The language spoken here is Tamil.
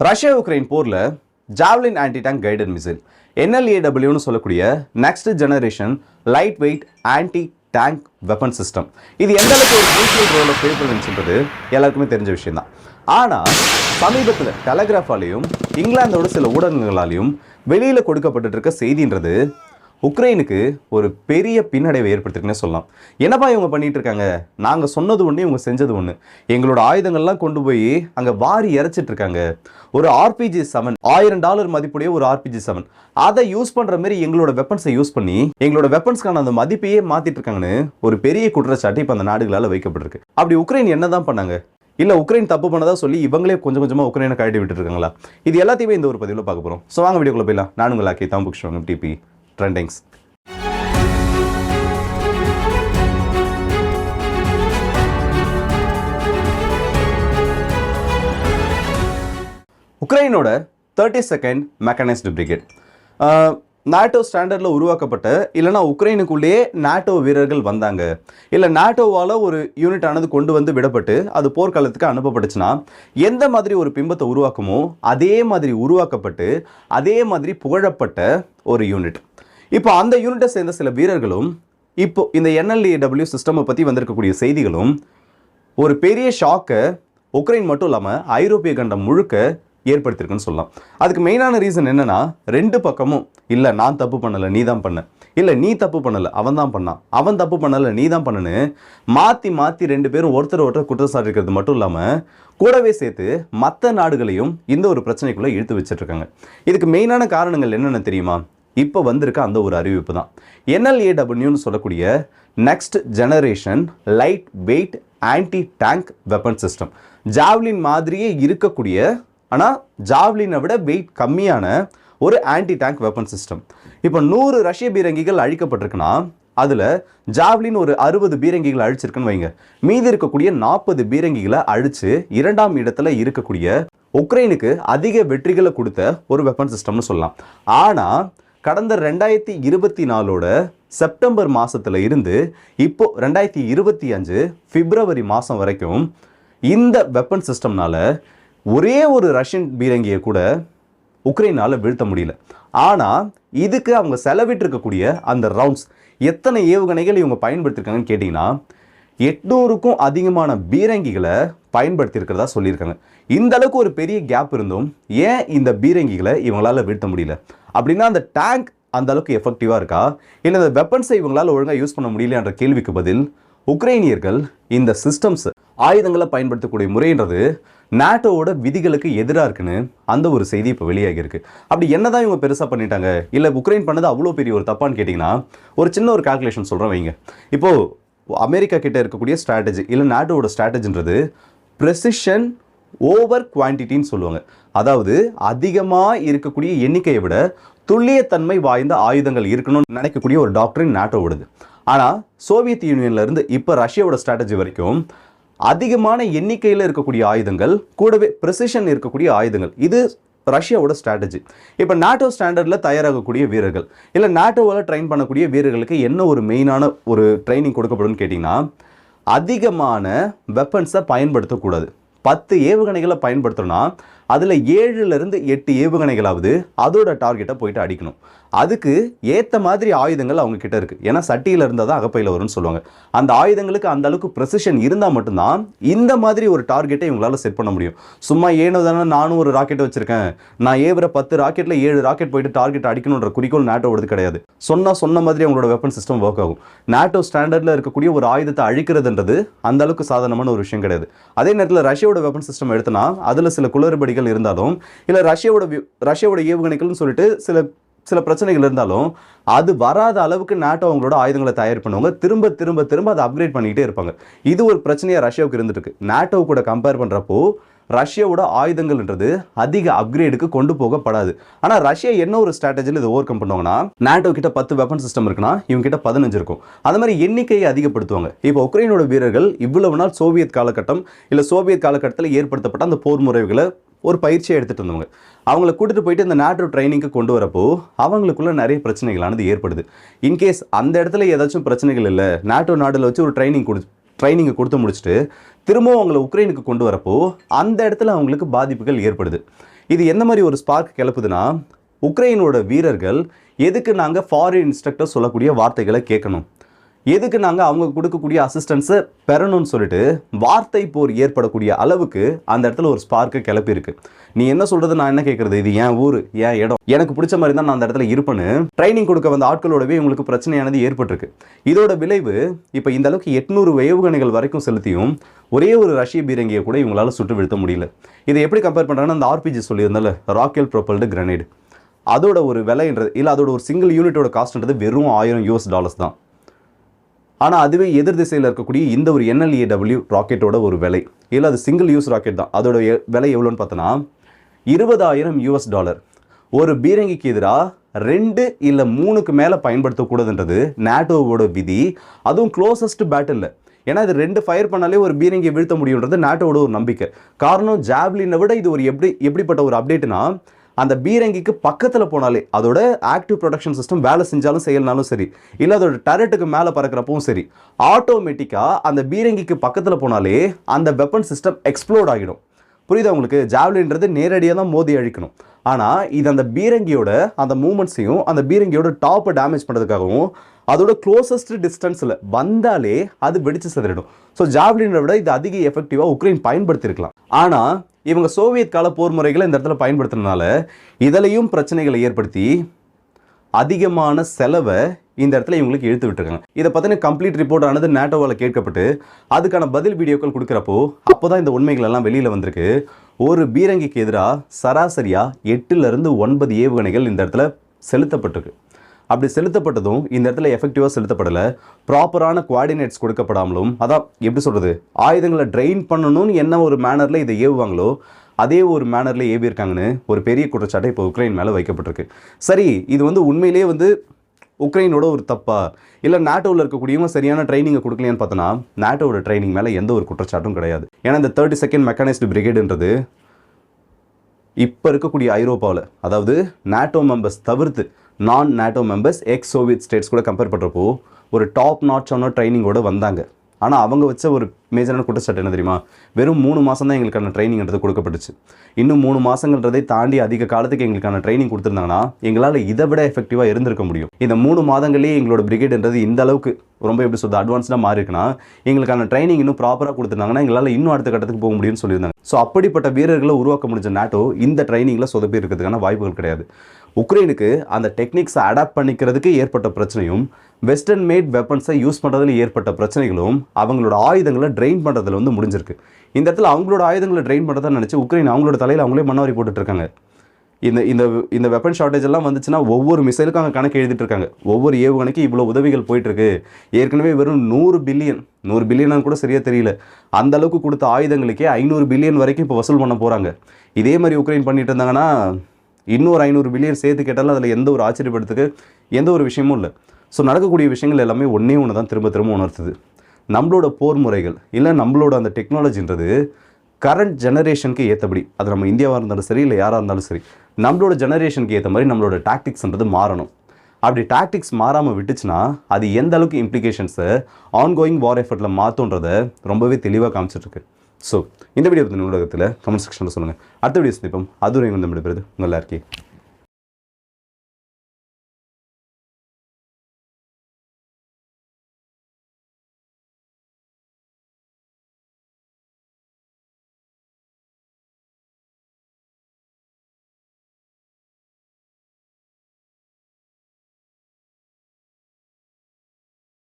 ரஷ்யா உக்ரைன் போரில் Javelin anti tank guided missile என்எல்ஏடபிள்யூன்னு சொல்லக்கூடிய next generation light weight anti tank weapon system இது எந்த அளவுக்கு ஒரு crucial ரோலை ப்ளே பண்ணுச்சுன்றது எல்லாருக்குமே தெரிஞ்ச விஷயம் தான் ஆனால் சமீபத்தில் டெலகிராஃபாலையும் இங்கிலாந்தோட சில ஊடகங்களாலையும் வெளியில் கொடுக்கப்பட்டு இருக்க செய்தின்றது உக்ரைனுக்கு ஒரு பெரிய பின்னடைவை ஏற்படுத்திருக்குன்னு சொல்லலாம். என்னப்பா இவங்க பண்ணிட்டு இருக்காங்க நாங்கள் சொன்னது ஒன்று இவங்க செஞ்சது ஒன்று எங்களோட ஆயுதங்கள்லாம் கொண்டு போய் அங்கே வாரி இறைச்சிட்டு இருக்காங்க ஒரு ஆர்பிஜி செவன் ஆயிரம் டாலர் மதிப்புடைய ஒரு ஆர்பிஜி செவன் அதை யூஸ் பண்ணுற மாதிரி எங்களோட வெப்பன்ஸை யூஸ் பண்ணி எங்களோட வெப்பன்ஸ்க்கான அந்த மதிப்பையே மாற்றிட்டு இருக்காங்கன்னு ஒரு பெரிய குற்றச்சாட்டு இப்போ அந்த நாடுகளால் வைக்கப்பட்டிருக்கு. அப்படி உக்ரைன் என்ன தான் பண்ணாங்க? இல்லை உக்ரைன் தப்பு பண்ணதா சொல்லி இவங்களே கொஞ்சம் கொஞ்சமாக உக்ரைனை கழட்டி விட்டுருக்காங்களா இது எல்லாத்தையுமே இந்த ஒரு பதிவில் பார்க்க போகிறோம் ஸோ வாங்க வீடியோக்குள்ள போயிடலாம். நான் உங்கள் ஆக்கி தாம்புக்ஷன் டிபி trendings உக்ரைனோட thirty second mechanised brigade NATO ஸ்டாண்டர்டில் உருவாக்கப்பட்ட இல்லைனா உக்ரைனுக்குள்ளேயே நாட்டோ வீரர்கள் வந்தாங்க. இல்லை நாட்டோவால் ஒரு யூனிட் ஆனது கொண்டு வந்து விடப்பட்டு அது போர்க்காலத்துக்கு அனுப்பப்பட்டுச்சுன்னா எந்த மாதிரி ஒரு பிம்பத்தை உருவாக்குமோ அதே மாதிரி உருவாக்கப்பட்டு அதே மாதிரி புகழப்பட்ட ஒரு யூனிட் இப்போ அந்த யூனிட்டை சேர்ந்த சில வீரர்களும் இப்போ இந்த என்எல்ஏடபிள்யூ சிஸ்டமை பற்றி வந்திருக்கக்கூடிய செய்திகளும் ஒரு பெரிய ஷாக்கை உக்ரைன் மட்டும் இல்லாமல் ஐரோப்பிய கண்டம் முழுக்க ஏற்படுத்தியிருக்குன்னு சொல்லலாம். அதுக்கு மெயினான ரீசன் என்னென்னா ரெண்டு பக்கமும் இல்லை நான் தப்பு பண்ணலை நீ தான் பண்ண. இல்லை நீ தப்பு பண்ணலை அவன் தான் பண்ணான். அவன் தப்பு பண்ணலை நீ தான் பண்ணுன்னு மாற்றி மாற்றி ரெண்டு பேரும் ஒருத்தர் ஒருத்தர் குற்றச்சாட்டு இருக்கிறது மட்டும் இல்லாமல் கூடவே சேர்த்து மற்ற நாடுகளையும் இந்த ஒரு பிரச்சனைக்குள்ளே இழுத்து வச்சிட்டு இருக்காங்க. இதுக்கு மெயினான காரணங்கள் என்னென்ன தெரியுமா? இப்போ வந்திருக்க அந்த ஒரு அறிவிப்பு தான் என்எல்ஏடபிள்யூன்னு சொல்லக்கூடிய next generation light weight anti tank weapon system Javelin மாதிரியே இருக்கக்கூடிய ஆனால் ஜாவ்லினை விட வெயிட் கம்மியான ஒரு ஆன்டி டேங்க் வெப்பன் சிஸ்டம் இப்போ நூறு ரஷ்ய பீரங்கிகள் அழிக்கப்பட்டிருக்குன்னா அதில் ஜாவ்லின் ஒரு அறுபது பீரங்கிகள் அழிச்சிருக்குன்னு வைங்க. மீதி இருக்கக்கூடிய நாற்பது பீரங்கிகளை அழித்து இரண்டாம் இடத்துல இருக்கக்கூடிய உக்ரைனுக்கு அதிக வெற்றிகளை கொடுத்த ஒரு வெப்பன் சிஸ்டம்னு சொல்லலாம். ஆனால் கடந்த ரெண்டாயிரத்தி இருபத்தி நாலோட செப்டம்பர் மாதத்தில் இருந்து இப்போ ரெண்டாயிரத்தி இருபத்தி அஞ்சு பிப்ரவரி மாதம் வரைக்கும் இந்த வெப்பன் சிஸ்டம்னால் ஒரே ஒரு ரஷ்யன் பீரங்கியை கூட உக்ரைனால் வீழ்த்த முடியல. ஆனால் இதுக்கு அவங்க செலவிட்டிருக்கக்கூடிய அந்த ரவுண்ட்ஸ் எத்தனை ஏவுகணைகள் இவங்க பயன்படுத்தியிருக்காங்கன்னு கேட்டிங்கன்னா எட்நூறுக்கும் அதிகமான பீரங்கிகளை பயன்படுத்தியிருக்கிறதா சொல்லியிருக்காங்க. இந்த அளவுக்கு ஒரு பெரிய கேப் இருந்தும் ஏன் இந்த பீரங்கிகளை இவங்களால் வீழ்த்த முடியல? அப்படின்னா அந்த டேங்க் அந்த அளவுக்கு எஃபெக்டிவாக இருக்கா? இல்லை இந்த வெப்பன்ஸை இவங்களால் ஒழுங்காக யூஸ் பண்ண முடியலன்ற கேள்விக்கு பதில் உக்ரைனியர்கள் இந்த சிஸ்டம்ஸ் ஆயுதங்களை பயன்படுத்தக்கூடிய முறைன்றது நாட்டோவோட விதிகளுக்கு எதிராக இருக்குன்னு அந்த ஒரு செய்தி இப்போ வெளியாகியிருக்கு. அப்படி என்னதான் இவங்க பெருசாக பண்ணிட்டாங்க? இல்லை உக்ரைன் பண்ணது அவ்வளோ பெரிய ஒரு தப்பான்னு கேட்டிங்கன்னா ஒரு சின்ன ஒரு கால்குலேஷன் சொல்கிறேன் வைங்க. இப்போது அமெரிக்கா கிட்ட இருக்கக்கூடிய ஸ்ட்ராட்டஜி இல்லை நாட்டோட ஸ்ட்ராட்டஜின்றது ப்ரெசிஷன் ஓவர் குவான்டிட்டின்னு சொல்லுவாங்க. அதாவது அதிகமாக இருக்கக்கூடிய எண்ணிக்கையை விட துல்லியத்தன்மை வாய்ந்த ஆயுதங்கள் இருக்கணும்னு நினைக்கக்கூடிய ஒரு டாக்டரின் நாட்டோடது. ஆனால் சோவியத் யூனியன்லேருந்து இப்போ ரஷ்யாவோட ஸ்ட்ராட்டஜி வரைக்கும் அதிகமான எண்ணிக்கையில் இருக்கக்கூடிய ஆயுதங்கள் கூடவே ப்ரெசிஷன் இருக்கக்கூடிய ஆயுதங்கள். இது ரஷ்யாவோட ஸ்ட்ராட்டஜி இப்போ நாட்டோ ஸ்டாண்டர்டில் தயாராகக்கூடிய வீரர்கள் இல்லை நாட்டோவால் ட்ரெயின் பண்ணக்கூடிய வீரர்களுக்கு என்ன ஒரு மெயினான ஒரு ட்ரைனிங் கொடுக்கப்படும்னு கேட்டிங்கன்னா அதிகமான வெப்பன்ஸை பயன்படுத்தக்கூடாது. பத்து ஏவுகணைகளை பயன்படுத்தணும்னா அதில் ஏழுலேருந்து எட்டு ஏவுகணைகளாவது அதோட டார்கெட்டை போயிட்டு அடிக்கணும். அதுக்கு ஏற்ற மாதிரி ஆயுதங்கள் அவங்க கிட்ட இருக்குது ஏன்னா சட்டியில் இருந்தால் தான் அகப்பையில் வரும்னு சொல்லுவாங்க. அந்த ஆயுதங்களுக்கு அந்த அளவுக்கு ப்ரெசிஷன் இருந்தால் மட்டும்தான் இந்த மாதிரி ஒரு டார்கெட்டை இவங்களால் செட் பண்ண முடியும். சும்மா ஏனோ தானே நானும் ஒரு ராக்கெட் வச்சுருக்கேன். நான் ஏவுற பத்து ராக்கெட்டில் ஏழு ராக்கெட் போயிட்டு டார்கெட் அடிக்கணுன்ற குறிக்கோள் நாட்டோடது கிடையாது. சொன்னால் சொன்ன மாதிரி அவங்களோட வெப்பன் சிஸ்டம் ஒர்க் ஆகும். நாட்டோ ஸ்டாண்டர்டில் இருக்கக்கூடிய ஒரு ஆயுதத்தை அழிக்கிறதுன்றது அந்த அளவுக்கு சாதாரணமான ஒரு விஷயம் கிடையாது. அதே நேரத்தில் ரஷ்யாவோட வெப்பன் சிஸ்டம் எடுத்தனா அதில் சில குளறுபடிகள் இருந்தாலும் இல்லை ரஷ்யாவோட ரஷ்யாவோட ஏவுகணைகள்னு சொல்லிட்டு சில சில பிரச்சனைகள் இருந்தாலும் அது வராத அளவுக்கு நாட்டோ அவங்களோட ஆயுதங்களை தயார் பண்ணுவாங்க. திரும்ப திரும்ப திரும்ப அதை அப்கிரேட் பண்ணிக்கிட்டே இருப்பாங்க. இது ஒரு பிரச்சனையாக ரஷ்யாவுக்கு இருந்துட்டு நாட்டோ கூட கம்பேர் பண்ணுறப்போ ரஷ்யாவோட ஆயுதங்கள்ன்றது அதிக அப்கிரேடுக்கு கொண்டு போகப்படாது. ஆனால் ரஷ்யா என்ன ஒரு ஸ்ட்ராட்டஜியில் இதை ஓவர் கம் பண்ணுவாங்கன்னா நாட்டோ கிட்ட பத்து வெப்பன் சிஸ்டம் இருக்குன்னா இவங்க கிட்ட பதினஞ்சு இருக்கும். அந்த மாதிரி எண்ணிக்கையை அதிகப்படுத்துவாங்க. இப்போ உக்ரைனோட வீரர்கள் இவ்வளவு நாள் சோவியத் காலகட்டம் இல்லை சோவியத் காலகட்டத்தில் ஏற்படுத்தப்பட்ட அந்த போர் முறைகளை ஒரு பயிற்சியை எடுத்துகிட்டு இருந்தவங்க அவங்கள கூட்டிட்டு போயிட்டு இந்த நாட்டோ ட்ரைனிங்க்கு கொண்டு வரப்போ அவங்களுக்குள்ள நிறைய பிரச்சனைகளானது ஏற்படுது. இன்கேஸ் அந்த இடத்துல ஏதாச்சும் பிரச்சனைகள் இல்லை நாட்டோ நாடில் வச்சு ஒரு ட்ரைனிங் கொடு ட்ரைனிங்கை கொடுத்து முடிச்சுட்டு திரும்பவும் அவங்கள உக்ரைனுக்கு கொண்டு வரப்போ அந்த இடத்துல அவங்களுக்கு பாதிப்புகள் ஏற்படுது. இது எந்த மாதிரி ஒரு ஸ்பார்க் கிளப்புதுன்னா உக்ரைனோட வீரர்கள் எதுக்கு நாங்கள் ஃபாரின் இன்ஸ்ட்ரக்டர் சொல்லக்கூடிய வார்த்தைகளை கேட்கணும்? எதுக்கு நாங்கள் அவங்க கொடுக்கக்கூடிய அசிஸ்டன்ஸை பெறணும்னு சொல்லிட்டு வார்த்தை போர் ஏற்படக்கூடிய அளவுக்கு அந்த இடத்துல ஒரு ஸ்பார்க்கு கிளப்பியிருக்கு நீ என்ன சொல்றது? நான் என்ன கேட்கறது இது ஏன் ஊர் ஏன் இடம். எனக்கு பிடிச்ச மாதிரி தான் நான் அந்த இடத்துல இருப்பேன்னு ட்ரைனிங் கொடுக்க வந்த ஆட்களோடவே உங்களுக்கு பிரச்சனையானது ஏற்பட்டிருக்கு. இதோட விளைவு இப்போ இந்த அளவுக்கு எட்நூறு ஏவுகணைகள் வரைக்கும் செலுத்தியும் ஒரே ஒரு ரஷ்ய பீரங்கியை கூட இவங்களால சுட்டு வீழ்த்த முடியல. இதை எப்படி கம்பேர் பண்ணுறாங்கன்னா அந்த ஆர்பிஜி சொல்லியிருந்தால ராக்கெல் ப்ரொப்பல்டு கிரனேடு அதோட ஒரு விலைன்றது இல்லை அதோட ஒரு சிங்கிள் யூனிட்டோட காஸ்ட்ன்றது வெறும் ஆயிரம் யூஎஸ் டாலர்ஸ் தான். ஆனால் அதுவே எதிர் திசையில் இருக்கக்கூடிய இந்த ஒரு என்எல்ஏடபிள்யூ ராக்கெட்டோட ஒரு விலை. இல்லை அது சிங்கிள் யூஸ் ராக்கெட் தான். அதோட எ- விலை எவ்வளோன்னு பார்த்தோன்னா இருபதாயிரம் யூஎஸ் டாலர் ஒரு பீரங்கிக்கு எதிராக ரெண்டு இல்லை மூணுக்கு மேலே பயன்படுத்தக்கூடாதுன்றது நேட்டோவோட விதி. அதுவும் க்ளோசஸ்ட் பேட்டில் ஏன்னா இது ரெண்டு ஃபயர் பண்ணாலே ஒரு பீரங்கியை வீழ்த்த முடியுன்றது நாட்டோட ஒரு நம்பிக்கை. காரணம் ஜாவ்லினை விட இது ஒரு எப்படி எப்படிப்பட்ட ஒரு அப்டேட்னா அந்த பீரங்கிக்கு பக்கத்தில் போனாலே அதோட ஆக்டிவ் ப்ரொடக்ஷன் சிஸ்டம் வேலை செஞ்சாலும் செய்யலனாலும் சரி இல்லை அதோட டரட்டுக்கு மேலே பறக்கிறப்பவும் சரி ஆட்டோமேட்டிக்காக அந்த பீரங்கிக்கு பக்கத்தில் போனாலே அந்த வெப்பன் சிஸ்டம் எக்ஸ்ப்ளோர்ட் ஆகிடும். புரியுதா உங்களுக்கு? ஜாவ்லின்றது நேரடியாக தான் மோதி அழிக்கணும். ஆனால் இது அந்த பீரங்கியோட அந்த மூமெண்ட்ஸையும் அந்த பீரங்கியோட டாப்பை டேமேஜ் பண்ணுறதுக்காகவும் அதோட க்ளோசஸ்ட் டிஸ்டன்ஸில் வந்தாலே அது வெடிச்சு செதறிடும். ஸோ ஜாவ்லினை விட இது அதிக எஃபெக்டிவாக உக்ரைன் பயன்படுத்தியிருக்கலாம். ஆனால் இவங்க சோவியத் கால போர் முறைகளை இந்த இடத்துல பயன்படுத்துறதுனால இதிலையும் பிரச்சனைகளை ஏற்படுத்தி அதிகமான செலவை இந்த இடத்துல இவங்களுக்கு இழுத்து விட்டுருக்காங்க. இதை பற்றின கம்ப்ளீட் ரிப்போர்ட் ஆனது நேட்டோவால் கேட்கப்பட்டு அதுக்கான பதில் வீடியோக்கள் கொடுக்குறப்போ அப்போ தான் இந்த உண்மைகள் எல்லாம் வெளியில் வந்திருக்கு. ஒரு பீரங்கிக்கு எதிராக சராசரியாக எட்டுலேருந்து ஒன்பது ஏவுகணைகள் இந்த இடத்துல செலுத்தப்பட்டிருக்கு. அப்படி செலுத்தப்பட்டதும் இந்த இடத்துல எஃபெக்டிவாக செலுத்தப்படலை. ப்ராப்பரான குவாடினேட்ஸ் கொடுக்கப்படாமலும் அதான் எப்படி சொல்கிறது ஆயுதங்களை ட்ரெயின் பண்ணணும்னு என்ன ஒரு மேனரில் இதை ஏவுவாங்களோ அதே ஒரு மேனரில் ஏவியிருக்காங்கன்னு ஒரு பெரிய குற்றச்சாட்டை இப்போ உக்ரைன் மேலே வைக்கப்பட்டிருக்கு. சரி இது வந்து உண்மையிலேயே வந்து உக்ரைனோட ஒரு தப்பா? இல்லை நாட்டோவில் இருக்கக்கூடியவங்க சரியான ட்ரைனிங்கை கொடுக்கலையான்னு பார்த்தோன்னா நாட்டோட ட்ரைனிங் மேலே எந்த ஒரு குற்றச்சாட்டும் கிடையாது. ஏன்னா இந்த தேர்ட்டி செகண்ட் மெக்கானைஸ்டு பிரிகேடுன்றது இப்போ இருக்கக்கூடிய ஐரோப்பாவில் அதாவது நாட்டோ மெம்பர்ஸ் தவிர்த்து non NATO members ex Soviet states கூட கம்பேர் பண்ணுறப்போ ஒரு டாப் நாட்சான ட்ரைனிங்கோட வந்தாங்க. ஆனால் அவங்க வச்ச ஒரு மேஜரான குற்றச்சாட்டு என்ன தெரியுமா? வெறும் மூணு மாதம் தான் எங்களுக்கான ட்ரைனிங்ன்றது கொடுக்கப்பட்டுச்சு. இன்னும் மூணு மாதங்கள்ன்றதை தாண்டி அதிக காலத்துக்கு எங்களுக்கான ட்ரைனிங் கொடுத்துருந்தாங்கன்னா எங்களால் இதை விட எஃபெக்டிவாக இருந்திருக்க முடியும். இந்த மூணு மாதங்களே எங்களோட பிரிகேடுன்றது இந்த அளவுக்கு ரொம்ப எப்படி சொல்றது அட்வான்ஸ்டாக மாறி இருக்குன்னா எங்களுக்கான ட்ரைனிங் இன்னும் ப்ராப்பராக கொடுத்துருந்தாங்கன்னா எங்களால் இன்னும் அடுத்த கட்டத்துக்கு போக முடியும்னு சொல்லியிருந்தாங்க. ஸோ அப்படிப்பட்ட வீரர்களை உருவாக்க முடிஞ்ச நாட்டோ இந்த ட்ரைனிங்கில் சொதப்பி இருக்கிறதுக்கான வாய்ப்புகள் கிடையாது. உக்ரைனுக்கு அந்த டெக்னிக்ஸை அடாப்ட் பண்ணிக்கிறதுக்கு ஏற்பட்ட பிரச்சனையும் வெஸ்டர்ன் மேட் வெப்பன்ஸை யூஸ் பண்ணுறதுல ஏற்பட்ட பிரச்சனைகளும் அவங்களோட ஆயுதங்களை ட்ரெயின் பண்ணுறதுல வந்து முடிஞ்சிருக்கு. இந்த இடத்துல அவங்களோட ஆயுதங்களை ட்ரெயின் பண்ணுறதா நினச்சி உக்ரைன் அவங்களோட தலையில் அவங்களே மண்ணவரி போட்டுட்ருக்காங்க இந்த இந்த இந்த வெப்பன் ஷார்ட்டேஜ் எல்லாம் வந்துச்சுன்னா ஒவ்வொரு மிசைலுக்கும் அங்கே கணக்கு எழுதிட்டு இருக்காங்க. ஒவ்வொரு ஏவுகணைக்கு இவ்வளோ உதவிகள் போயிட்டுருக்கு. ஏற்கனவே வெறும் நூறு பில்லியன் நூறு பில்லியனான்னு கூட சரியாக தெரியல. அந்த அளவுக்கு கொடுத்த ஆயுதங்களுக்கே ஐநூறு பில்லியன் வரைக்கும் இப்போ வசூல் பண்ண போகிறாங்க இதே மாதிரி உக்ரைன் பண்ணிட்டு இருந்தாங்கன்னா இன்னொரு ஐநூறு பில்லியன் சேர்த்து கேட்டாலும் அதில் எந்த ஒரு ஆச்சரியப்படுத்துக்கு எந்த ஒரு விஷயமும் இல்லை. ஸோ நடக்கக்கூடிய விஷயங்கள் எல்லாமே ஒன்றே ஒன்று தான் திரும்ப திரும்ப உணர்த்துது. நம்மளோட போர் முறைகள் இல்லை நம்மளோட அந்த டெக்னாலஜின்றது கரண்ட் ஜெனரேஷனுக்கு ஏற்றபடி அது நம்ம இந்தியாவாக இருந்தாலும் சரி இல்லை யாராக இருந்தாலும் சரி நம்மளோட ஜெனரேஷனுக்கு ஏற்ற மாதிரி நம்மளோட டாக்டிக்ஸ்ன்றது மாறணும். அப்படி டாக்டிக்ஸ் மாறாமல் விட்டுச்சுன்னா அது எந்த அளவுக்கு இம்ப்ளிகேஷன்ஸை ஆன்கோயிங் வார் எஃபர்ட்டில் மாற்றோன்றதை ரொம்பவே தெளிவாக காமிச்சிட்ருக்கு ஸோ இந்த வீடியோ பற்றி நூலகத்தில் கமெண்ட் செக்ஷனில் சொல்லுங்கள் அடுத்த வீடியோ சந்திப்போம். அதுவரை வந்து விடுபடுறது உங்கள் எல்லாருக்கே